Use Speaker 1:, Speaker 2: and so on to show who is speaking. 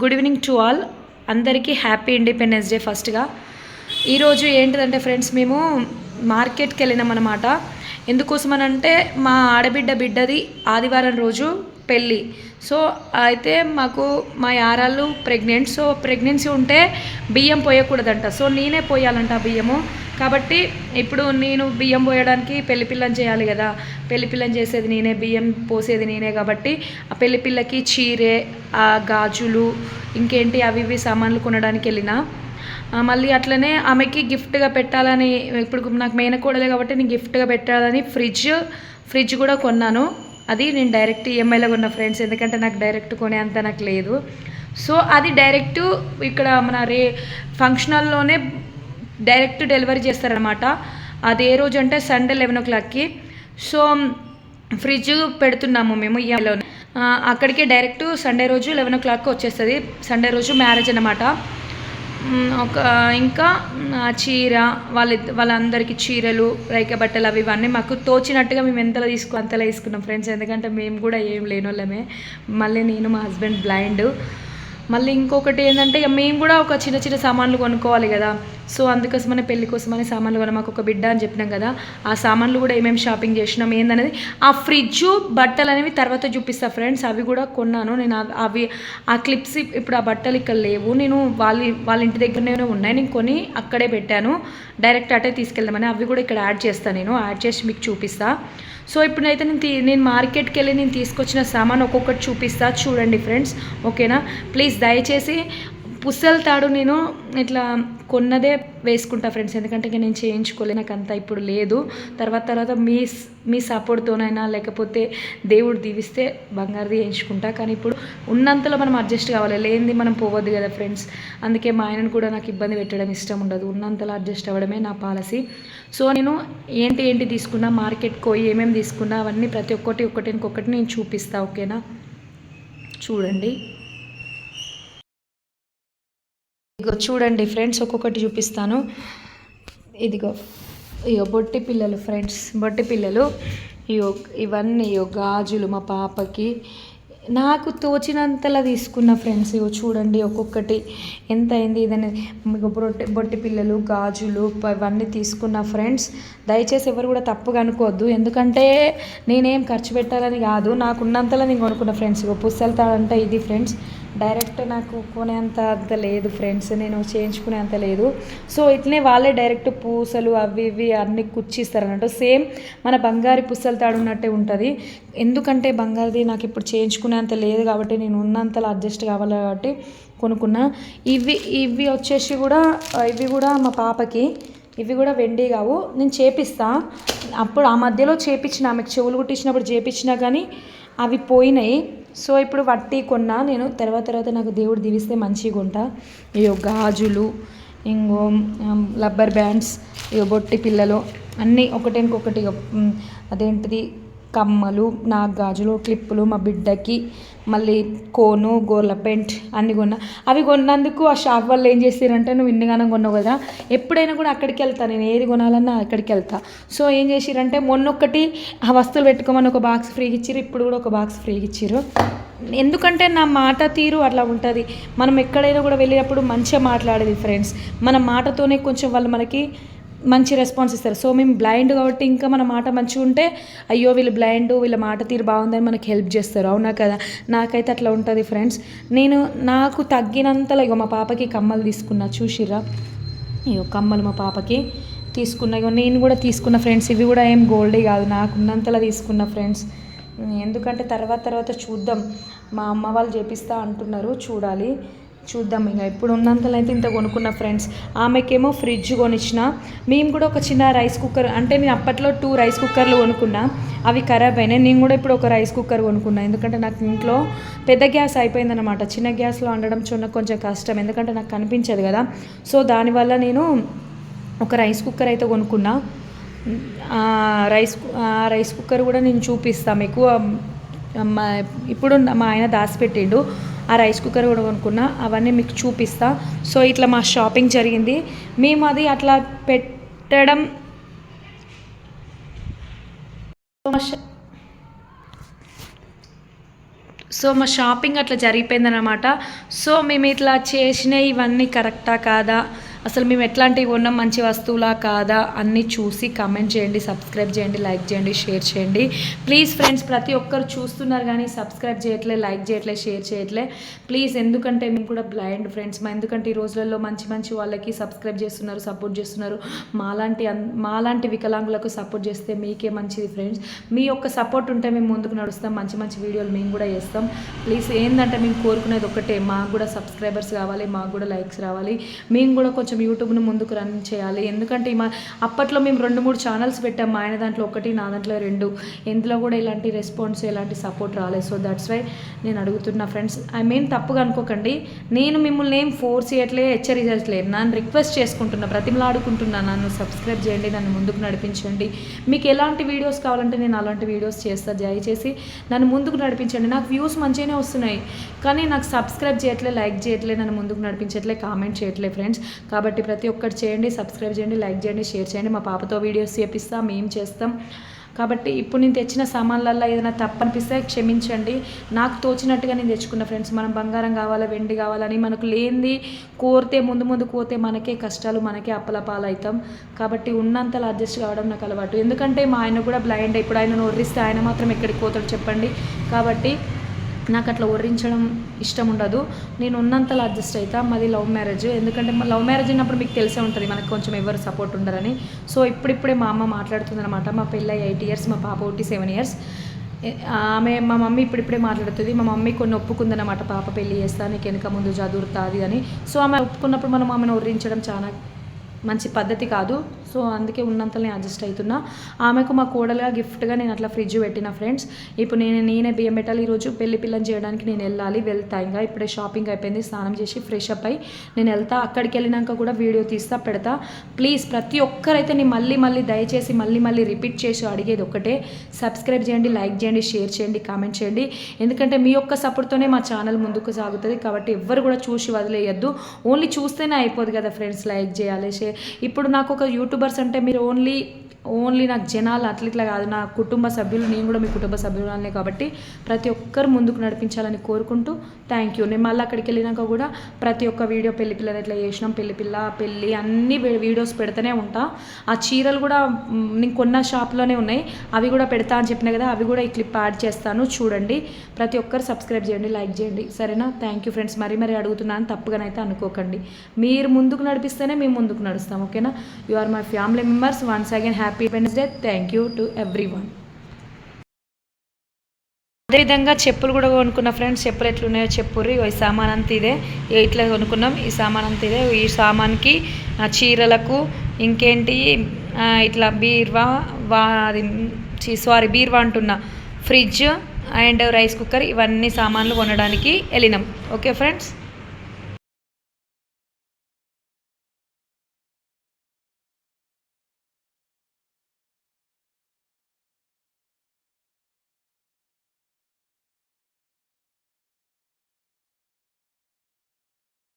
Speaker 1: Good evening to all. అందరికీ happy independence day ఫస్ట్గా. ఈరోజు ఏంటిదంటే ఫ్రెండ్స్ మేము మార్కెట్కి వెళ్ళినాం అనమాట ఎందుకోసమనంటే మా ఆడబిడ్డ బిడ్డది ఆదివారం రోజు పెళ్ళి. సో అయితే మాకు మా యారాళ్ళు ప్రెగ్నెంట్. సో ప్రెగ్నెన్సీ ఉంటే బియ్యం పోయకూడదంట. సో నేనే పోయాలంట బియ్యము. కాబట్టి ఇప్పుడు నేను బియ్యం పోయడానికి పెళ్ళి పిల్లని చేయాలి కదా. పెళ్ళి పిల్లని చేసేది నేనే బియ్యం పోసేది నేనే కాబట్టి ఆ పెళ్ళి పిల్లకి చీరే ఆ గాజులు ఇంకేంటి అవి ఇవి సామాన్లు కొనడానికి వెళ్ళిన. మళ్ళీ అట్లనే ఆమెకి గిఫ్ట్గా పెట్టాలని ఇప్పుడు నాకు మేనకోడలే కాబట్టి నేను గిఫ్ట్గా పెట్టాలని ఫ్రిడ్జ్ ఫ్రిడ్జ్ కూడా కొన్నాను. అది నేను డైరెక్ట్ ఈఎంఐలో కొన్న ఫ్రెండ్స్ ఎందుకంటే నాకు డైరెక్ట్ కొనే అంత నాకు లేదు. సో అది డైరెక్ట్ ఇక్కడ మన రే ఫంక్షన్ హాల్లోనే డైరెక్ట్ డెలివరీ చేస్తారనమాట అది ఏ రోజు అంటే సండే లెవెన్ ఓ క్లాక్కి. సో ఫ్రిడ్జ్ పెడుతున్నాము మేము ఈఎంఐలో అక్కడికి డైరెక్ట్ సండే రోజు లెవెన్ ఓ క్లాక్కి వచ్చేస్తుంది. సండే రోజు మ్యారేజ్ అనమాట ఒక ఇంకా చీర వాళ్ళ వాళ్ళందరికీ చీరలు రైక బట్టలు అవి ఇవన్నీ మాకు తోచినట్టుగా మేము ఎంతలా తీసుకు అంతలా తీసుకున్నాం ఫ్రెండ్స్. ఎందుకంటే మేము కూడా ఏం లేని వాళ్ళమే. మళ్ళీ నేను మా హస్బెండ్ బ్లైండ్. మళ్ళీ ఇంకొకటి ఏంటంటే ఇక మేము కూడా ఒక చిన్న చిన్న సామాన్లు కొనుక్కోవాలి కదా. సో అందుకోసమనే పెళ్ళి కోసమని సామాన్లు కూడా మాకు ఒక బిడ్డ అని చెప్పినాం కదా ఆ సామాన్లు కూడా ఏమేమి షాపింగ్ చేసినాం ఏందనేది. ఆ ఫ్రిడ్జ్ బట్టలు అనేవి తర్వాత చూపిస్తా ఫ్రెండ్స్ అవి కూడా కొన్నాను. నేను అవి- ఆ క్లిప్స్ ఇప్పుడు ఆ బట్టలు ఇక్కడ లేవు. నేను వాళ్ళ వాళ్ళ ఇంటి దగ్గరనే ఉన్నాయి నేను కొని అక్కడే పెట్టాను. డైరెక్ట్ అటే తీసుకెళ్దామని అవి కూడా ఇక్కడ యాడ్ చేస్తాను నేను యాడ్ చేసి మీకు చూపిస్తా. సో ఇప్పుడైతే నేను నేను మార్కెట్కి వెళ్ళి నేను తీసుకొచ్చిన సామాన్ ఒక్కొక్కటి చూపిస్తా. చూడండి ఫ్రెండ్స్ ఓకేనా? ప్లీజ్ దయచేసి పుస్తల తాడు నేను ఇట్లా కొన్నదే వేసుకుంటా ఫ్రెండ్స్. ఎందుకంటే ఇక నేను చేయించుకోలే నాకు అంత ఇప్పుడు లేదు. తర్వాత తర్వాత మీ మీ సపోర్ట్తోనైనా లేకపోతే దేవుడు దీవిస్తే బంగారుది వేయించుకుంటా కానీ ఇప్పుడు ఉన్నంతలో మనం అడ్జస్ట్ కావాలి. లేనిది మనం పోవద్దు కదా ఫ్రెండ్స్. అందుకే మా ఆయనను కూడా నాకు ఇబ్బంది పెట్టడం ఇష్టం ఉండదు. ఉన్నంతలో అడ్జస్ట్ అవ్వడమే నా పాలసీ. సో నేను ఏంటి ఏంటి తీసుకున్నా మార్కెట్కి పోయి ఏమేమి తీసుకున్నా అవన్నీ ప్రతి ఒక్కటి ఒక్కటి ఇంకొకటి నేను చూపిస్తా ఓకేనా? చూడండి. ఇదిగో చూడండి ఫ్రెండ్స్ ఒక్కొక్కటి చూపిస్తాను. ఇదిగో ఇగో బొట్టి పిల్లలు ఫ్రెండ్స్ బొట్టి పిల్లలు. ఇగో ఇవన్నీ గాజులు మా పాపకి. నాకు తోచినంతలా తీసుకున్న ఫ్రెండ్స్ ఇగో చూడండి ఒక్కొక్కటి. ఎంత అయింది ఇదని మీకు బొట్టి బొట్టి పిల్లలు గాజులు అవన్నీ ఇవన్నీ తీసుకున్న ఫ్రెండ్స్ దయచేసి ఎవరు కూడా తప్పుగా అనుకోవద్దు. ఎందుకంటే నేనేం ఖర్చు పెట్టాలని కాదు. నాకున్నంతలా నేను కొనుక్కున్న ఫ్రెండ్స్ ఇగో. పుస్తెళ్తాడంటే ఇది ఫ్రెండ్స్ డైరెక్ట్ నాకు కొనేంత అంత లేదు ఫ్రెండ్స్ నేను చేయించుకునే అంత లేదు. సో ఇట్లనే వాళ్ళే డైరెక్ట్ పూసలు అవి ఇవి అన్ని కుచ్చిస్తారు అన్నట్టు సేమ్ మన బంగారు పుస్తలు తాడు ఉన్నట్టే ఉంటుంది. ఎందుకంటే బంగారుది నాకు ఇప్పుడు చేయించుకునేంత లేదు కాబట్టి నేను ఉన్నంతలో అడ్జస్ట్ కావాలి కాబట్టి కొనుక్కున్నా. ఇవి ఇవి వచ్చేసి కూడా ఇవి కూడా మా పాపకి ఇవి కూడా వెండి కావు. నేను చేపిస్తా. అప్పుడు ఆ మధ్యలో చేపించిన ఆమెకు చెవులు కుట్టించినప్పుడు చేపించినా కానీ అవి పోయినాయి. సో ఇప్పుడు వట్టి కొన్నా నేను. తర్వాత తర్వాత నాకు దేవుడు దీవిస్తే మంచిగా ఉంటా. ఇయో గాజులు ఇంకో రబ్బర్ బ్యాండ్స్ ఇగో బొట్టి పిల్లలు అన్నీ ఒకటేనికొకటి ఇంకొకటి అదేంటిది? కమ్మలు నాగ్ గాజులు క్లిప్పులు మా బిడ్డకి మళ్ళీ కోను గోర్ల పెంట్ అన్నీ కొన్నా. అవి కొన్నందుకు ఆ షాప్ వాళ్ళు ఏం చేస్తారంటే నువ్వు ఇన్నిగానం కొన్నావు కదా ఎప్పుడైనా కూడా అక్కడికి వెళ్తా. నేను ఏది కొనాలన్నా అక్కడికి వెళ్తా. సో ఏం చేసిరంటే మొన్నొక్కటి ఆ వస్తువులు పెట్టుకోమని ఒక బాక్స్ ఫ్రీగా ఇచ్చిర్రు ఇప్పుడు కూడా ఒక బాక్స్ ఫ్రీగా ఇచ్చిర్రు. ఎందుకంటే నా మాట తీరు అట్లా ఉంటుంది. మనం ఎక్కడైనా కూడా వెళ్ళినప్పుడు మంచిగా మాట్లాడేది ఫ్రెండ్స్. మన మాటతోనే కొంచెం వాళ్ళు మనకి మంచి రెస్పాన్స్ ఇస్తారు. సో మేము బ్లైండ్ కాబట్టి ఇంకా మన మాట మంచిగా ఉంటే అయ్యో వీళ్ళు బ్లైండ్ వీళ్ళ మాట తీరు బాగుందని మనకి హెల్ప్ చేస్తారు. అవునా కదా? నాకైతే అట్లా ఉంటుంది ఫ్రెండ్స్ నేను నాకు తగ్గినంతలో ఇగో మా పాపకి కమ్మలు తీసుకున్నా చూసిర్రా? ఇగో కమ్మలు మా పాపకి తీసుకున్నా. ఇగో నేను కూడా తీసుకున్న ఫ్రెండ్స్ ఇవి కూడా ఏం గోల్డే కాదు. నాకున్నంతలా తీసుకున్న ఫ్రెండ్స్ ఎందుకంటే తర్వాత తర్వాత చూద్దాం. మా అమ్మ వాళ్ళు చేపిస్తా అంటున్నారు చూడాలి. చూద్దాం ఇక ఇప్పుడు ఉన్నంతలో అయితే ఇంత కొనుక్కున్న ఫ్రెండ్స్. ఆమెకేమో ఫ్రిడ్జ్ కొనిచ్చిన. మేము కూడా ఒక చిన్న రైస్ కుక్కర్ అంటే నేను అప్పట్లో టూ రైస్ కుక్కర్లు కొనుక్కున్నా. అవి ఖరాబ్ అయినాయి. నేను కూడా ఇప్పుడు ఒక రైస్ కుక్కర్ కొనుక్కున్నా. ఎందుకంటే నాకు ఇంట్లో పెద్ద గ్యాస్ అయిపోయిందనమాట చిన్న గ్యాస్లో వండడం చూడ కొంచెం కష్టం. ఎందుకంటే నాకు కనిపించదు కదా. సో దానివల్ల నేను ఒక రైస్ కుక్కర్ అయితే కొనుక్కున్నా. రైస్ ఆ రైస్ కుక్కర్ కూడా నేను చూపిస్తాను ఎక్కువ మా ఇప్పుడు మా ఆయన దాచిపెట్టిండు. ఆ రైస్ కుక్కర్ కూడా కొనుక్కున్నా అవన్నీ మీకు చూపిస్తా. సో ఇట్లా మా షాపింగ్ జరిగింది. మేము అది అట్లా పెట్టడం మా సో మా షాపింగ్ అట్లా జరిగిపోయిందనమాట సో మేము ఇట్లా చేసిన ఇవన్నీ కరెక్టా కాదా? అసలు మేము ఎట్లాంటివి కొన్నాం మంచి వస్తువులా కాదా అన్నీ చూసి కమెంట్ చేయండి సబ్స్క్రైబ్ చేయండి లైక్ చేయండి షేర్ చేయండి. ప్లీజ్ ఫ్రెండ్స్ ప్రతి ఒక్కరు చూస్తున్నారు కానీ సబ్స్క్రైబ్ చేయట్లే లైక్ చేయట్లే షేర్ చేయట్లే. ప్లీజ్ ఎందుకంటే మేము కూడా బ్లైండ్ ఫ్రెండ్స్ మా ఎందుకంటే ఈ రోజులలో మంచి మంచి వాళ్ళకి సబ్స్క్రైబ్ చేస్తున్నారు సపోర్ట్ చేస్తున్నారు. మాలాంటి మాలాంటి వికలాంగులకు సపోర్ట్ చేస్తే మీకే మంచిది ఫ్రెండ్స్ మీ యొక్క సపోర్ట్ ఉంటే మేము ముందుకు నడుస్తాం మంచి మంచి వీడియోలు మేము కూడా చేస్తాం. ప్లీజ్ ఏంటంటే మేము కోరుకునేది ఒకటే మాకు కూడా సబ్స్క్రైబర్స్ కావాలి మాకు కూడా లైక్స్ రావాలి. మేము కూడా కొంచెం యూట్యూబ్ను ముందుకు రన్ చేయాలి. ఎందుకంటే మా అప్పట్లో మేము రెండు మూడు ఛానల్స్ పెట్టాం. మా ఆయన దాంట్లో ఒకటి నా దాంట్లో రెండు. ఎందులో కూడా ఇలాంటి రెస్పాన్స్ ఎలాంటి సపోర్ట్ రాలేదు. సో దట్స్ వై నేను అడుగుతున్నా ఫ్రెండ్స్. ఐ మీన్ తప్పుగా అనుకోకండి. నేను మిమ్మల్ని ఏం ఫోర్స్ చేయట్లే హెచ్చరించట్లేదు నన్ను రిక్వెస్ట్ చేసుకుంటున్నా ప్రతిమలాడుకుంటున్నా నన్ను సబ్స్క్రైబ్ చేయండి నన్ను ముందుకు నడిపించండి. మీకు ఎలాంటి వీడియోస్ కావాలంటే నేను అలాంటి వీడియోస్ చేస్తా. దయచేసి నన్ను ముందుకు నడిపించండి. నాకు వ్యూస్ మంచిగానే వస్తున్నాయి. కానీ నాకు సబ్స్క్రైబ్ చేయట్లే లైక్ చేయట్లే నన్ను ముందుకు నడిపించట్లే కామెంట్ చేయట్లే ఫ్రెండ్స్. కాబట్టి కాబట్టి ప్రతి ఒక్కటి చేయండి సబ్స్క్రైబ్ చేయండి లైక్ చేయండి షేర్ చేయండి. మా పాపతో వీడియోస్ చేపిస్తాం మేము చేస్తాం. కాబట్టి ఇప్పుడు నేను తెచ్చిన సామాన్లల్లో ఏదైనా తప్పనిపిస్తే క్షమించండి. నాకు తోచినట్టుగా నేను తెచ్చుకున్న ఫ్రెండ్స్ మనం బంగారం కావాలా వెండి కావాలని మనకు లేనిది కోరితే ముందు ముందు కోరితే మనకే కష్టాలు మనకే అప్పల పాలవుతాం కాబట్టి ఉన్నంతలో అడ్జస్ట్ కావడం నాకు అలవాటు. ఎందుకంటే మా ఆయన కూడా బ్లైండ్ ఇప్పుడు ఆయన ఒర్రిస్తే ఆయన మాత్రం ఎక్కడికి పోతాడు చెప్పండి. కాబట్టి నాకు అట్లా వర్రించడం ఇష్టం ఉండదు. నేను ఉన్నంతలో అడ్జస్ట్ అవుతా మాది లవ్ మ్యారేజ్. ఎందుకంటే లవ్ మ్యారేజ్ ఉన్నప్పుడు మీకు తెలిసే ఉంటుంది మనకు కొంచెం ఎవరు సపోర్ట్ ఉండరని. సో ఇప్పుడిప్పుడే మా అమ్మ మాట్లాడుతుంది అనమాట మా పిల్ల ఎయిట్ ఇయర్స్ మా పాప ఒకటి సెవెన్ ఇయర్స్. ఆమె మా మమ్మీ ఇప్పుడిప్పుడే మాట్లాడుతుంది. మా మమ్మీ కొన్ని ఒప్పుకుందనమాట పాప పెళ్ళి చేస్తా నీకు వెనక ముందు చదువుతుంది అని. సో ఆమె ఒప్పుకున్నప్పుడు మనం ఆమెను వర్రించడం చాలా మంచి పద్ధతి కాదు. సో అందుకే ఉన్నంతలో నేను అడ్జస్ట్ అవుతున్నా. ఆమెకు మా కోడలుగా గిఫ్ట్గా నేను అట్లా ఫ్రిడ్జ్ పెట్టిన ఫ్రెండ్స్ ఇప్పుడు నేను నేనే బియ్యం పెట్టాలి. ఈరోజు పెళ్ళి పిల్లని చేయడానికి నేను వెళ్ళాలి వెళ్తా. ఇంకా ఇప్పుడే షాపింగ్ అయిపోయింది. స్నానం చేసి ఫ్రెష్ అప్ అయి నేను వెళ్తా. అక్కడికి వెళ్ళినాక కూడా వీడియో తీస్తా పెడతా. ప్లీజ్ ప్రతి ఒక్కరైతే నేను మళ్ళీ మళ్ళీ దయచేసి మళ్ళీ మళ్ళీ రిపీట్ చేసి అడిగేది ఒకటే సబ్స్క్రైబ్ చేయండి లైక్ చేయండి షేర్ చేయండి కామెంట్ చేయండి. ఎందుకంటే మీ యొక్క సపోర్ట్తోనే మా ఛానల్ ముందుకు సాగుతుంది. కాబట్టి ఎవ్వరు కూడా చూసి వదిలేయద్దు. ఓన్లీ చూస్తేనే అయిపోదు కదా ఫ్రెండ్స్ లైక్ చేయాలి షేర్ ఇప్పుడు నాకు ఒక యూట్యూబ్ యూట్యూబర్స్ అంటే మీరు ఓన్లీ ఓన్లీ నాకు జనాలు అట్ల ఇట్లా కాదు నా కుటుంబ సభ్యులు నేను కూడా మీ కుటుంబ సభ్యులనే కాబట్టి ప్రతి ఒక్కరు ముందుకు నడిపించాలని కోరుకుంటూ థ్యాంక్ యూ నేను మళ్ళీ అక్కడికి వెళ్ళినాక కూడా ప్రతి ఒక్క వీడియో పెళ్ళి పిల్లని ఎట్లా చేసినాం పెళ్ళి పిల్ల పెళ్ళి అన్ని వీడియోస్ పెడుతూనే ఉంటా. ఆ చీరలు కూడా నేను కొన్న షాప్లోనే ఉన్నాయి. అవి కూడా పెడతా అని చెప్పిన కదా అవి కూడా ఈ క్లిప్ యాడ్ చేస్తాను. చూడండి. ప్రతి ఒక్కరు సబ్స్క్రైబ్ చేయండి లైక్ చేయండి. సరేనా? థ్యాంక్ యూ ఫ్రెండ్స్ మరీ మరీ అడుగుతున్నాను తప్పుగానైతే అనుకోకండి. మీరు ముందుకు నడిపిస్తేనే మేము ముందుకు నడుస్తాం ఓకేనా? You are my family members once again happy happy Wednesday thank you to everyone అదేవిధంగా చెప్పులు కూడా కొనుక్కున్న ఫ్రెండ్స్ చెప్పులు ఎట్లున్నాయో చెప్పుర్రి. ఈ సామాన్ అంతా ఇదే ఇట్లా కొనుక్కున్నాం. ఈ సామాన్ అంతా ఇదే. ఈ సామాన్కి చీరలకు ఇంకేంటి ఇట్లా బీర్వా వా అది సారీ బీర్వా అంటున్నా. ఫ్రిడ్జ్ అండ్ రైస్ కుక్కర్ ఇవన్నీ సామాన్లు కొనడానికి వెళ్ళినాం. Okay friends